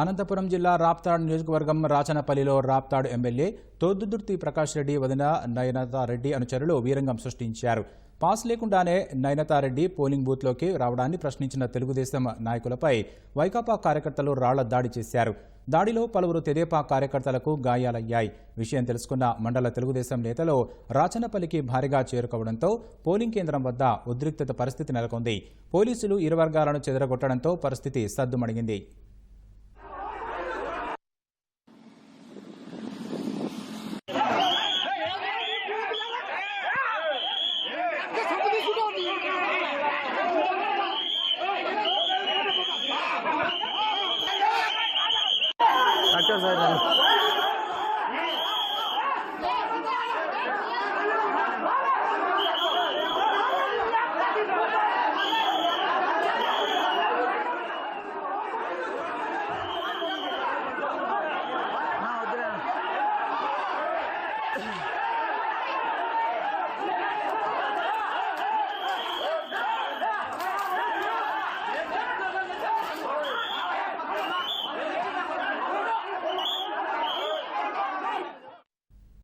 అనంతపురం జిల్లా రాప్తాడ్ నియోజకవర్గం రాచనపల్లిలో రాప్తాడ్ ఎమ్మెల్యే తోద్దుదుర్తి ప్రకాష్ రెడ్డి వదిన నయనతారెడ్డి అనుచరులు వీరంగం సృష్టించారు. పాస్ లేకుండానే నయనతారెడ్డి పోలింగ్ బూత్లోకి రావడాన్ని ప్రశ్నించిన తెలుగుదేశం నాయకులపై వైకాపా కార్యకర్తలు రాళ్ళ దాడి చేశారు. దాడిలో పలువురు తెదేపా కార్యకర్తలకు గాయాలయ్యాయి. విషయం తెలుసుకున్న మండల తెలుగుదేశం నేతలు రాచనపల్లికి భారీగా చేరుకోవడంతో పోలింగ్ కేంద్రం వద్ద ఉద్రిక్తత పరిస్థితి నెలకొంది. పోలీసులు ఇరు వర్గాలను చెదరగొట్టడంతో పరిస్థితి సద్దుమణిగింది. 这什么东西到